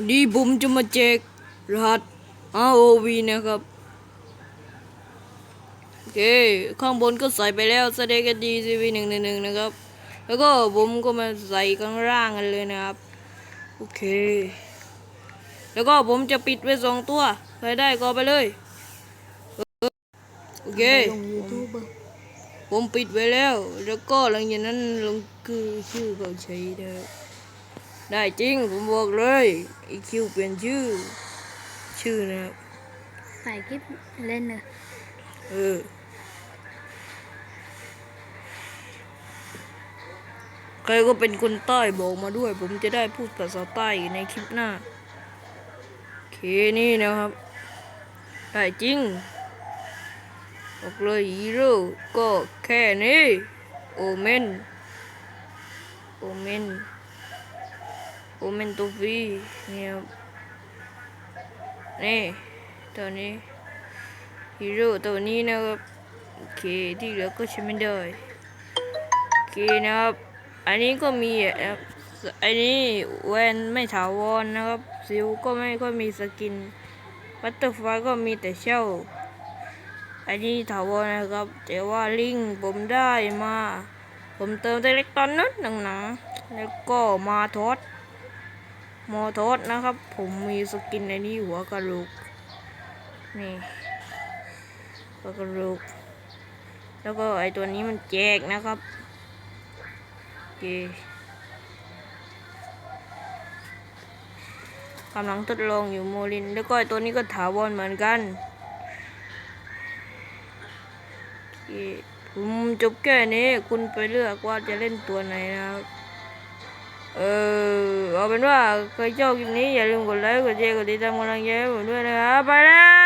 วันนี้ผมจะมาแจกรหัส ROV นะครับ โอเค ข้างบนก็ใส่ไปแล้วแสดงกันดีซีวีหนึ่งหนึ่งนะครับ แล้วก็ผมก็มาใส่ข้างล่างกันเลยนะครับ โอเค แล้วก็ผมจะปิดไว้สองตัว ใครได้ก็ไปเลย โอเค ผมปิดไว้แล้ว แล้วก็หลังจากนั้นลงคือชื่อเขาใช้ได้ ได้จริง ผมบอกเลยอีคิวเปลี่ยนชื่อ ชื่อนะครับใส่คลิปเล่นเนอะเออใครก็เป็นคนใต้บอกมาด้วย ผมจะได้พูดภาษาใต้ในคลิปหน้าโอเคนี่นะครับ ได้จริงบอกเลยฮีโร่ก็แค่นี้ โอเมน โอเมน โอเมนตัวฟรีเนี่ยนี่ตัวนี้ฮีโร่ตัวนี้นะครับโอเคที่เหลือก็ใช้ไม่ได้โอเคนะครับ อันนี้ก็มีอะอันนี้แวนไม่ถาวรนะครับซิลก็ไม่ก็มีสกินบัตเตอร์ไฟก็มีแต่เช่าอันนี้ถาวรนะครับ แต่ว่าลิงผมได้มา ผมเติมแต่เล็กตอนนั้นหนังๆแล้วก็มาทอด มอทอดนะครับ ผมมีสกินในนี้หัวกระโหลกนี่ปลากระโหลกแล้วก็ไอตัวนี้มันแจกนะครับเคกำลังทดลองอยู่โมลิน แล้วก็ไอตัวนี้ก็ถาวรเหมือนกันผมจบแค่นี้ คุณไปเลือกว่าจะเล่นตัวไหนนะครับ เป็นว่าใครชอบคลิปนี้อย่าลืมกดไลค์กดแชร์กดติดตามกำลังใจให้ผมด้วยนะครับไปแล้